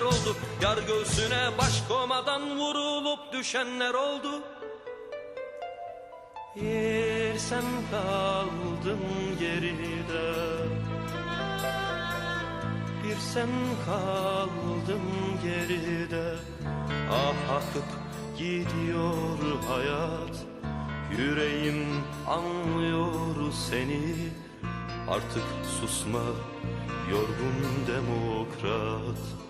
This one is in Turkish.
sönenler oldu. Yar göğsüne baş komadan vurulup düşenler oldu. Yer sen kaldın geride. Bir sen kaldın geride. Ah akıp gidiyor hayat. Yüreğim anlıyor seni. Artık susma yorgun demokrat